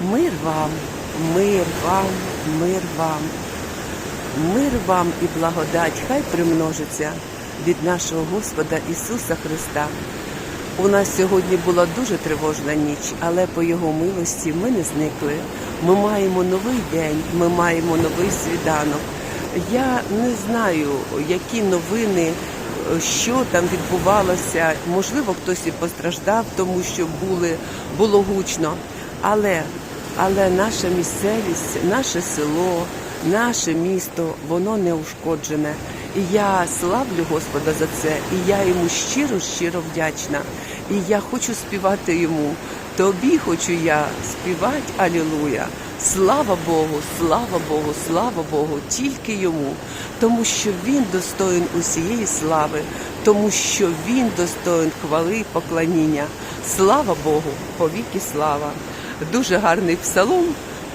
Мир вам, мир вам, мир вам, мир вам і благодать, хай примножиться від нашого Господа Ісуса Христа. У нас сьогодні була дуже тривожна ніч, але по Його милості ми не зникли. Ми маємо новий день, ми маємо новий свіданок. Я не знаю, які новини, що там відбувалося. Можливо, хтось і постраждав, тому що були, було гучно. Але, але наша місцевість, наше село, наше місто, воно не ушкоджене. І я славлю Господа за це, і я йому щиро, щиро вдячна. І я хочу співати йому. Тобі хочу я співати Алілуя. Слава Богу, слава Богу, слава Богу, тільки йому, тому що він достоїн усієї слави, тому що він достоїн хвали і поклоніння. Слава Богу, повіки слава. Дуже гарний псалом.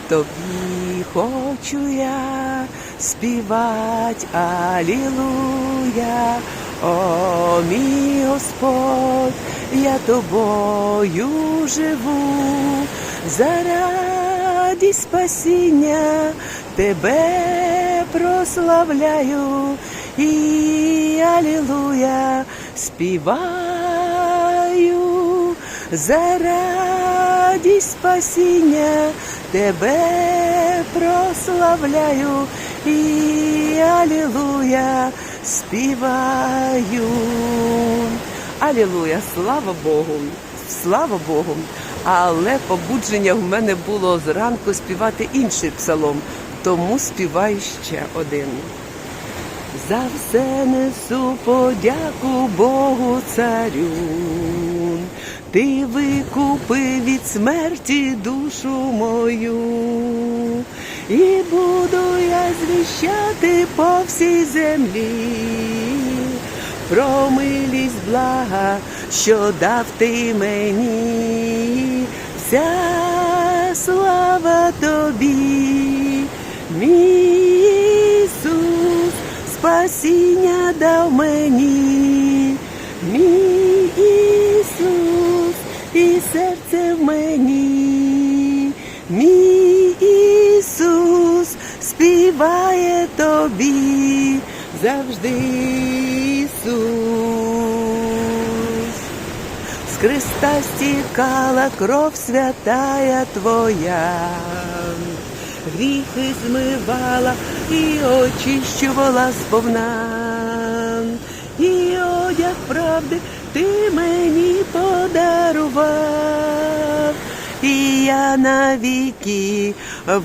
Тобі хочу я співать. Алілуя, о мій Господь, я тобою живу, заради спасіння тебе прославляю. І Алілуя співаю заради спасіння тебе прославляю і Алілуя співаю. Алілуя, слава Богу, слава Богу. Але побудження в мене було зранку співати інший псалом, тому співаю ще один. За все несу подяку Богу царю. Ти викупив від смерті душу мою, і буду я звіщати по всій землі про милість блага, що дав ти мені, вся слава тобі, мій Ісус, спасіння дав мені, мені, мій Ісус співає тобі завжди Ісус. З Христа стікала кров святая Твоя, гріхи змивала і очищувала сповна, і одяг правди ти мені подарував, і я навіки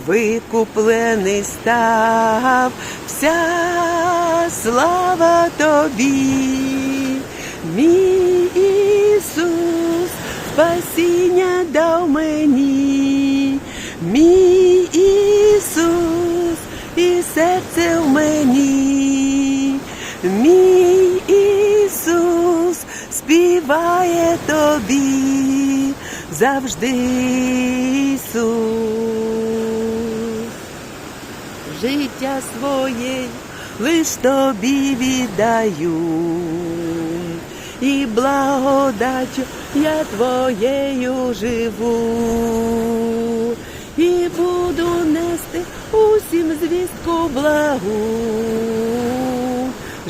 викуплений став, вся слава тобі, мій Ісус, спасіння дав мені, мій завжди Ісус. Життя своє лиш тобі віддаю, і благодаттю я твоєю живу, і буду нести усім звістку благу.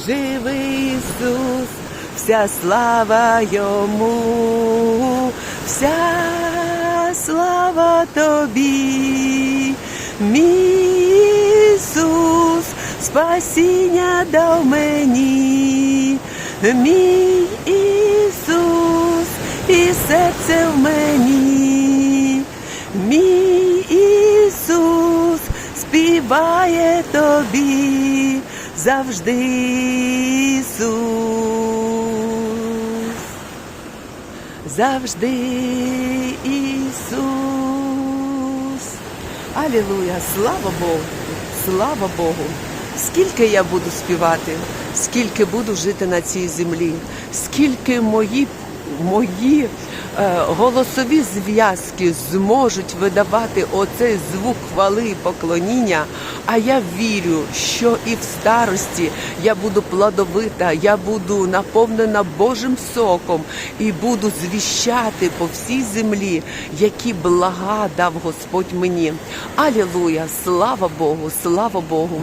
Живий Ісус, вся слава йому, вся слава тобі, мій Ісус, спасіння дав мені, мій Ісус, і серце в мені, мій Ісус співає тобі. Завжди Ісус завжди Ісус. Алілуя! Слава Богу! Слава Богу! Скільки я буду співати, скільки буду жити на цій землі, скільки мої, мої е, голосові зв'язки зможуть видавати оцей звук хвали і поклоніння, А я вірю, що і в старості я буду плодовита, я буду наповнена Божим соком і буду звіщати по всій землі, які блага дав Господь мені. Алілуя! Слава Богу, слава Богу!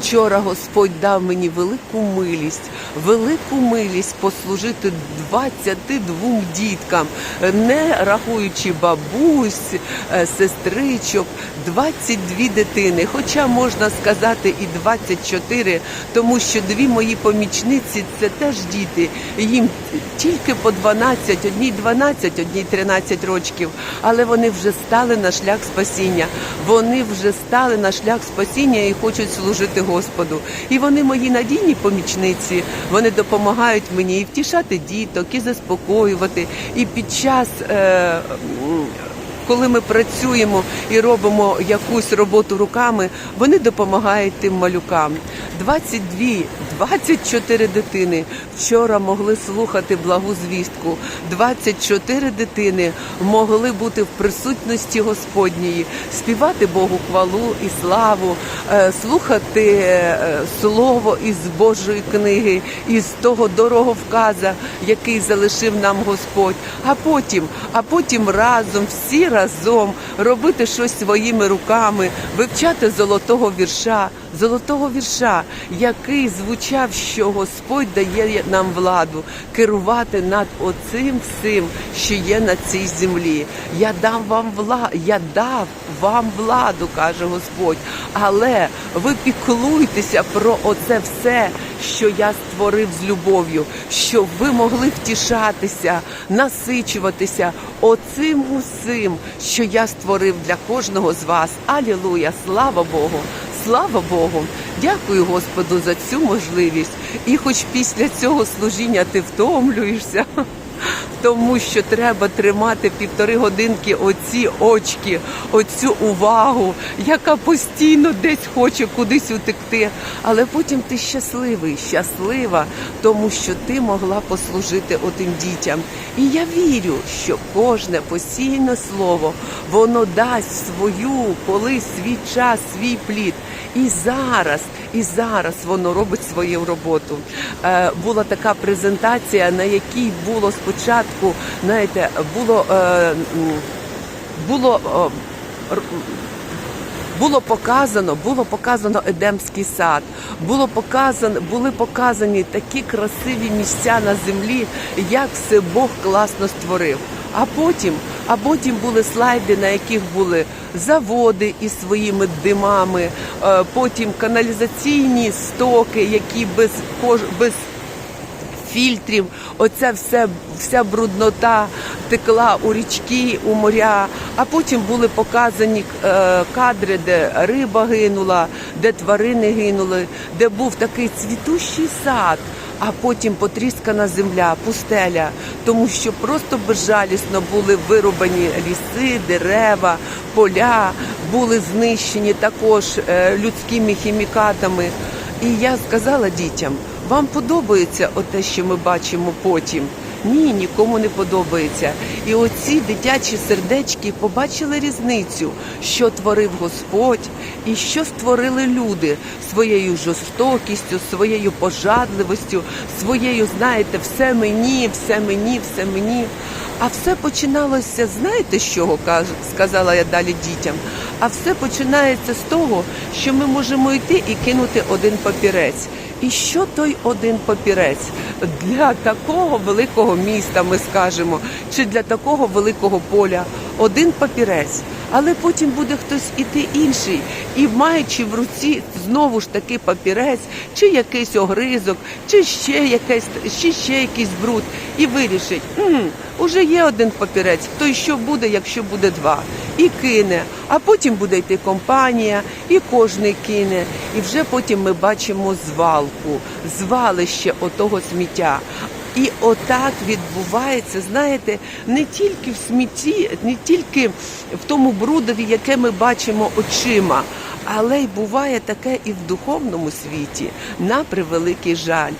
Вчора Господь дав мені велику милість, велику милість послужити 22 діткам, не рахуючи бабусь, е, сестричок, 22 дитини. Хоча можна сказати і 24, тому що дві мої помічниці це теж діти. Їм тільки по 12, одній 12, одній 13 років, але вони вже стали на шлях спасіння. Вони вже стали на шлях спасіння і хочуть служити Господу. І вони мої надійні помічниці. Вони допомагають мені і втішати діток, і заспокоювати. І під час. Е, коли ми працюємо і робимо якусь роботу руками, вони допомагають тим малюкам. 22, 24 дитини вчора могли слухати благу звістку. 24 дитини могли бути в присутності Господньої, співати Богу хвалу і славу, е, слухати е, слово із Божої книги, із того дороговказа, який залишив нам Господь. А потім, а потім разом, всі разом робити щось своїми руками, вивчати золотого вірша, золотого вірша, який звучав, що Господь дає нам владу керувати над оцим всім, що є на цій землі. Я дам вам вла, я дав вам владу, каже Господь. Але ви піклуйтеся про оце все, що я створив з любов'ю, щоб ви могли втішатися, насичуватися оцим усім, що я створив для кожного з вас. Алілуя! Слава Богу! Слава Богу! Дякую Господу за цю можливість. І хоч після цього служіння ти втомлюєшся. Тому що треба тримати півтори годинки оці очки, оцю увагу, яка постійно десь хоче кудись утекти. Але потім ти щасливий, щаслива, тому що ти могла послужити отим дітям. І я вірю, що кожне постійне слово воно дасть свою колись свій час, свій плід. І зараз, і зараз воно робить свою роботу. Е, була така презентація, на якій було спочатку, знаєте, було, е, було було показано, було показано Едемський сад, було показано, були показані такі красиві місця на землі, як все Бог класно створив. А потім, а потім були слайди, на яких були заводи із своїми димами, е, потім каналізаційні стоки, які без кож без фільтрів, оця вся, вся бруднота текла у річки, у моря. А потім були показані е, кадри, де риба гинула, де тварини гинули, де був такий цвітущий сад. А потім потріскана земля, пустеля, тому що просто безжалісно були вирубані ліси, дерева, поля, були знищені також е, людськими хімікатами. І я сказала дітям: вам подобається те, що ми бачимо потім? Ні, нікому не подобається. І оці дитячі сердечки побачили різницю, що творив Господь і що створили люди своєю жорстокістю, своєю пожадливостю, своєю, знаєте, все мені, все мені, все мені. А все починалося, знаєте, з чого сказала я далі дітям? А все починається з того, що ми можемо йти і кинути один папірець. І що той один папірець для такого великого міста, ми скажемо, чи для такого великого поля? Один папірець. Але потім буде хтось іти інший, і маючи в руці знову ж таки папірець, чи якийсь огризок, чи ще якийсь, чи ще якийсь бруд, і вирішить, «М, уже є один папірець, то й що буде, якщо буде два, і кине. А потім буде йти компанія, і кожний кине. І вже потім ми бачимо звалку, звалище отого сміття. І отак відбувається, знаєте, не тільки в смітті, не тільки в тому брудові, яке ми бачимо очима, але й буває таке і в духовному світі, на превеликий жаль.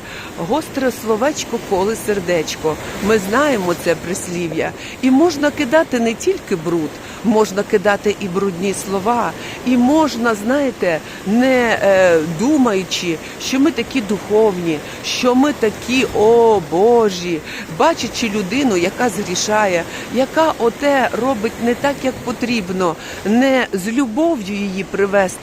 Гостре словечко коле сердечко. Ми знаємо це прислів'я. І можна кидати не тільки бруд, можна кидати і брудні слова. І можна, знаєте, не е, думаючи, що ми такі духовні, що ми такі, о Божі, бачачи людину, яка згрішає, яка оте робить не так, як потрібно, не з любов'ю її привести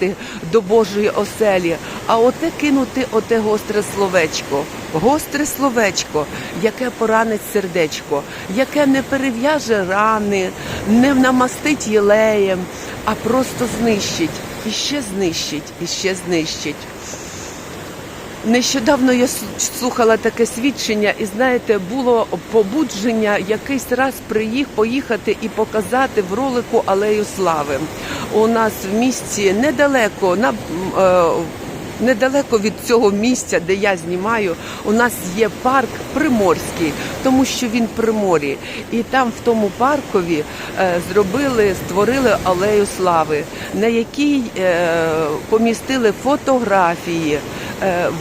до Божої оселі, а оте кинути оте гостре словечко. Гостре словечко, яке поранить сердечко, яке не перев'яже рани, не намастить єлеєм, а просто знищить, і ще знищить, і ще знищить. Нещодавно я слухала таке свідчення, і знаєте, було побудження якийсь раз приїх поїхати і показати в ролику Алею Слави. У нас в місті недалеко на е, Недалеко від цього місця, де я знімаю, у нас є парк Приморський, тому що він при морі. І там в тому паркові е, зробили, створили алею слави, на якій е, помістили фотографії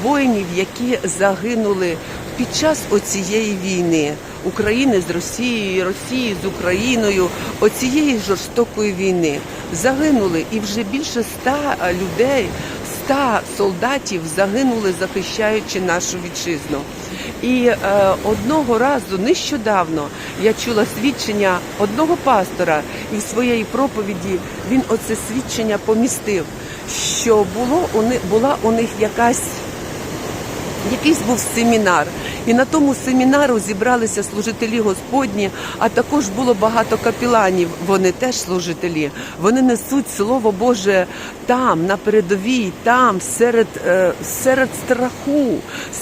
воїнів, які загинули під час оцієї війни України з Росією, Росії з Україною, оцієї жорстокої війни. Загинули і вже більше ста людей. Ста солдатів загинули, захищаючи нашу вітчизну. І е, одного разу нещодавно я чула свідчення одного пастора, і в своєї проповіді він оце свідчення помістив, що було у них була у них якась якийсь був семінар. І на тому семінару зібралися служителі Господні, а також було багато капіланів. Вони теж служителі. Вони несуть Слово Боже там, на передовій, там, серед, е, серед страху,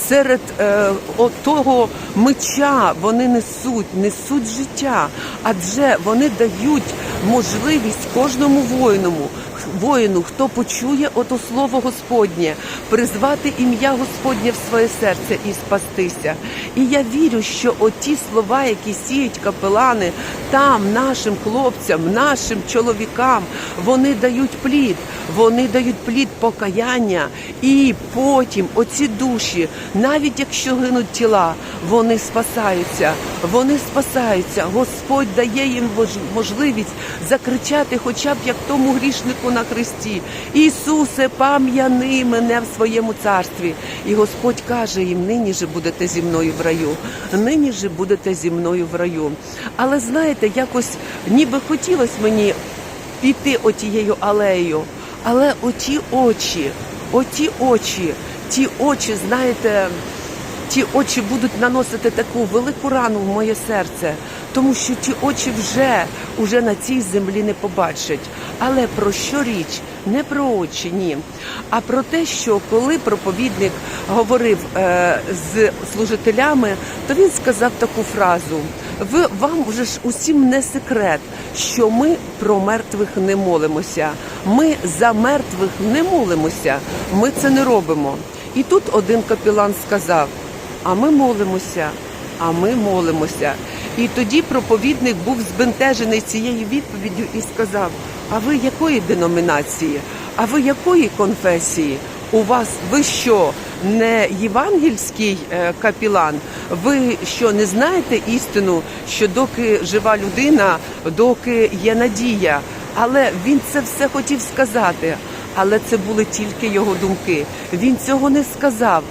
серед е, того меча. Вони несуть, несуть життя, адже вони дають можливість кожному воїному воїну, хто почує ото слово Господнє, призвати ім'я Господнє в своє серце і спастися. І я вірю, що оті слова, які сіють капелани там, нашим хлопцям, нашим чоловікам, вони дають плід, вони дають плід покаяння, і потім оці душі, навіть якщо гинуть тіла, вони спасаються, вони спасаються. Господь дає їм можливість закричати, хоча б як тому грішнику на хресті. Ісусе, пам'яни мене в своєму царстві. І Господь каже їм: нині же будете зі мною в раю, нині же будете зі мною в раю. Але знаєте, якось ніби хотілося мені піти отією алеєю, але оті очі, оті очі, ті очі, знаєте. Ті очі будуть наносити таку велику рану в моє серце, тому що ті очі вже, уже на цій землі не побачать. Але про що річ? Не про очі, ні. А про те, що коли проповідник говорив е, з служителями, то він сказав таку фразу: ви вам вже ж усім не секрет, що ми про мертвих не молимося. Ми за мертвих не молимося. Ми це не робимо. І тут один капілан сказав: а ми молимося, а ми молимося. І тоді проповідник був збентежений цією відповіддю і сказав: А ви якої деномінації? А ви якої конфесії? У вас ви що, не євангельський е, капілан? Ви що не знаєте істину, що доки жива людина, доки є надія? Але він це все хотів сказати. Але це були тільки його думки. Він цього не сказав.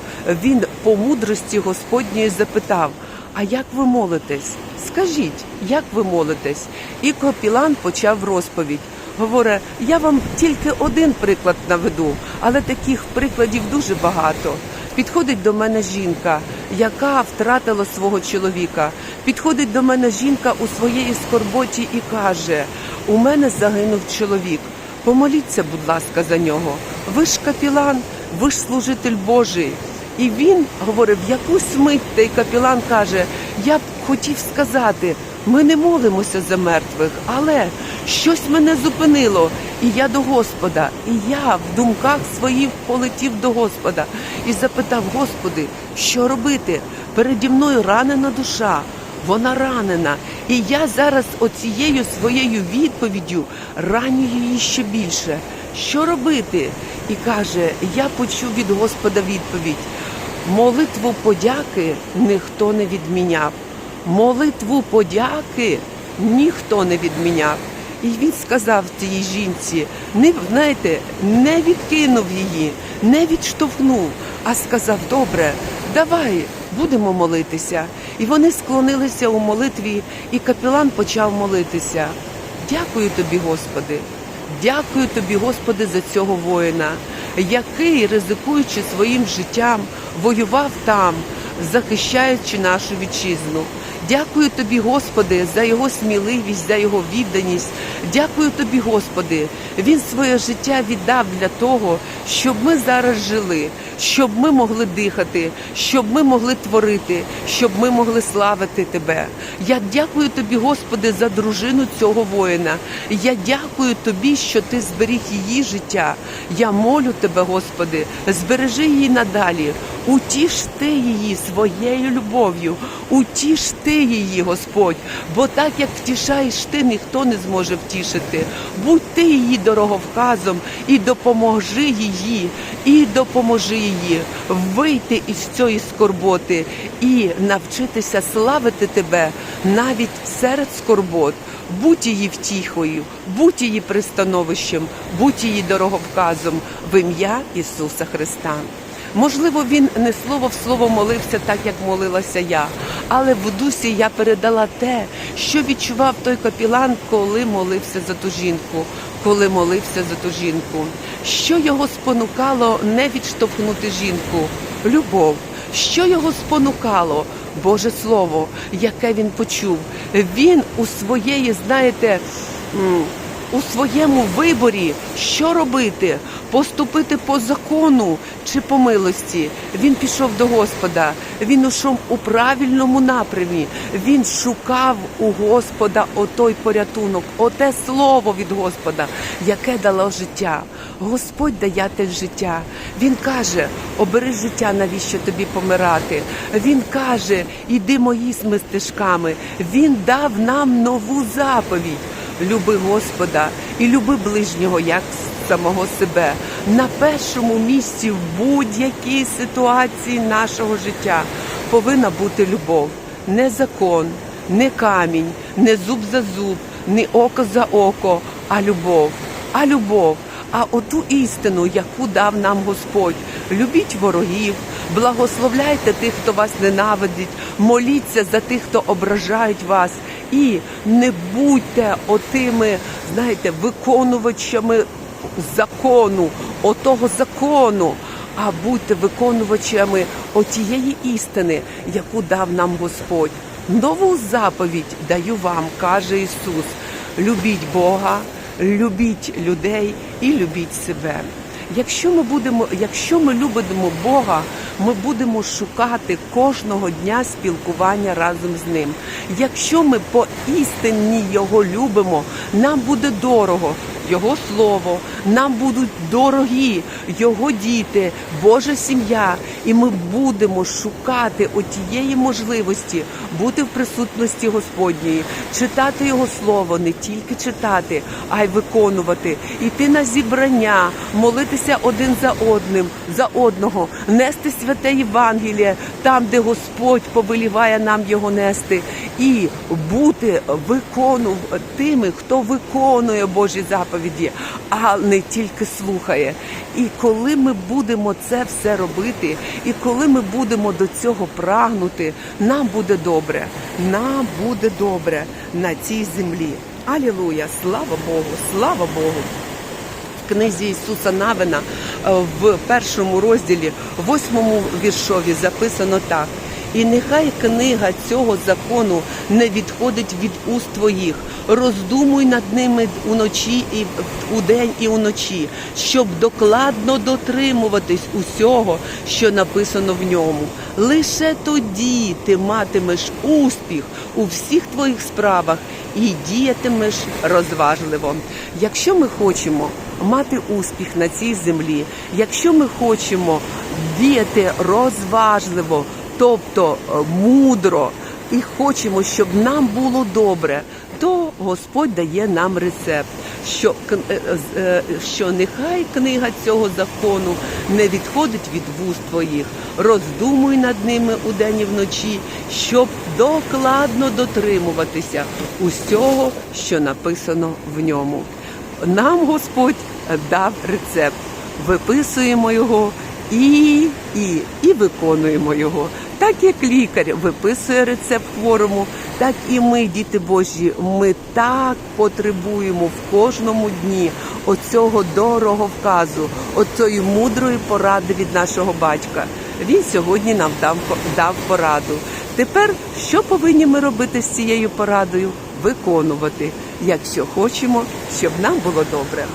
Він по мудрості Господньої запитав: А як ви молитесь? Скажіть, як ви молитесь? І Копілан почав розповідь. Говорить, я вам тільки один приклад наведу, але таких прикладів дуже багато. Підходить до мене жінка, яка втратила свого чоловіка. Підходить до мене жінка у своєї скорботі і каже: У мене загинув чоловік. Помоліться, будь ласка, за нього. Ви ж капілан, ви ж служитель Божий. І він говорив, якусь мить той капілан каже: Я б хотів сказати, ми не молимося за мертвих, але щось мене зупинило. І я до Господа, і я в думках своїх полетів до Господа і запитав: Господи, що робити? Переді мною ранена душа. Вона ранена, і я зараз оцією своєю відповіддю раню її ще більше. Що робити? І каже: Я почув від Господа відповідь: молитву подяки ніхто не відміняв. Молитву подяки ніхто не відміняв. І він сказав тій жінці, не знаєте, не відкинув її, не відштовхнув, а сказав: Добре, давай будемо молитися. І вони склонилися у молитві, і капелан почав молитися. Дякую тобі, Господи. Дякую тобі, Господи, за цього воїна, який, ризикуючи своїм життям, воював там, захищаючи нашу вітчизну. Дякую тобі, Господи, за його сміливість, за його відданість. Дякую тобі, Господи. Він своє життя віддав для того, щоб ми зараз жили, щоб ми могли дихати, щоб ми могли творити, щоб ми могли славити Тебе. Я дякую тобі, Господи, за дружину цього воїна. Я дякую тобі, що ти зберіг її життя. Я молю тебе, Господи, збережи її надалі. Утіш ти її своєю любов'ю, утіш ти її, Господь, бо так як втішаєш ти, ніхто не зможе втішити. Будь ти її дороговказом і допоможи її, і допоможи її вийти із цієї скорботи і навчитися славити тебе навіть серед скорбот. Будь її втіхою, будь її пристановищем, будь її дороговказом в ім'я Ісуса Христа. Можливо, він не слово в слово молився так, як молилася я, але в дусі я передала те, що відчував той капілан, коли молився за ту жінку, коли молився за ту жінку. Що його спонукало не відштовхнути жінку? Любов. Що його спонукало? Боже Слово, яке він почув. Він у своєї, знаєте, у своєму виборі, що робити, поступити по закону чи по милості. Він пішов до Господа, він ушов у правильному напрямі. Він шукав у Господа отой порятунок, оте слово від Господа, яке дало життя. Господь дає те життя. Він каже: обери життя, навіщо тобі помирати. Він каже, іди моїми стежками. Він дав нам нову заповідь. Люби Господа і люби ближнього як самого себе. На першому місці в будь-якій ситуації нашого життя повинна бути любов, не закон, не камінь, не зуб за зуб, не око за око, а любов. А любов. А оту істину, яку дав нам Господь, любіть ворогів, благословляйте тих, хто вас ненавидить, моліться за тих, хто ображають вас, і не будьте отими, знаєте, виконувачами закону, отого закону, а будьте виконувачами отієї істини, яку дав нам Господь. Нову заповідь даю вам, каже Ісус. Любіть Бога, любіть людей і любіть себе. Якщо ми будемо, якщо ми любимо Бога, ми будемо шукати кожного дня спілкування разом з ним. Якщо ми по істині його любимо, нам буде дорого. Його слово, нам будуть дорогі Його діти, Божа сім'я, і ми будемо шукати отієї можливості бути в присутності Господньої, читати Його слово, не тільки читати, а й виконувати, іти на зібрання, молитися один за одним, за одного, нести святе Євангеліє там, де Господь повеліває нам його нести, і бути викону тими, хто виконує Божі заповіді, а не тільки слухає. І коли ми будемо це все робити, і коли ми будемо до цього прагнути, нам буде добре. Нам буде добре на цій землі. Алілуя! Слава Богу! Слава Богу! Книзі Ісуса Навина е, в першому розділі, восьмому віршові записано так. І нехай книга цього закону не відходить від уст твоїх. Роздумуй над ними уночі і удень і уночі, щоб докладно дотримуватись усього, що написано в ньому. Лише тоді ти матимеш успіх у всіх твоїх справах і діятимеш розважливо. Якщо ми хочемо мати успіх на цій землі, якщо ми хочемо діяти розважливо, тобто е, мудро, і хочемо, щоб нам було добре, то Господь дає нам рецепт, що, е, е, що нехай книга цього закону не відходить від вуст твоїх. Роздумуй над ними удень і вночі, щоб докладно дотримуватися усього, що написано в ньому. Нам Господь дав рецепт. Виписуємо його і, і, і виконуємо його. Так як лікар виписує рецепт хворому, так і ми, діти Божі, ми так потребуємо в кожному дні оцього дорого вказу, оцієї мудрої поради від нашого батька. Він сьогодні нам дав пораду. Тепер що повинні ми робити з цією порадою? Виконувати, якщо хочемо, щоб нам було добре.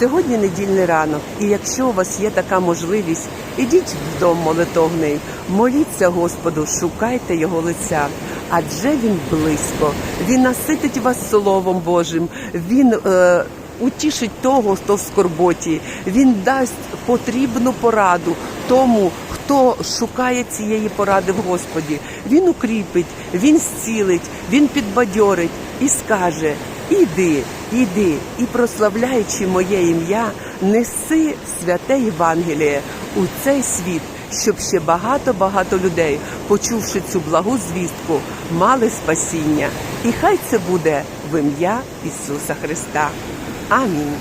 Сьогодні недільний ранок, і якщо у вас є така можливість, ідіть в дом молитовний, моліться Господу, шукайте його лиця, адже він близько, він наситить вас Словом Божим, він е, утішить того, хто в скорботі, він дасть потрібну пораду тому, хто шукає цієї поради в Господі. Він укріпить, він зцілить, він підбадьорить і скаже. Іди, іди, і прославляючи моє ім'я, неси святе Євангеліє у цей світ, щоб ще багато-багато людей, почувши цю благу звістку, мали спасіння. І хай це буде в ім'я Ісуса Христа. Амінь.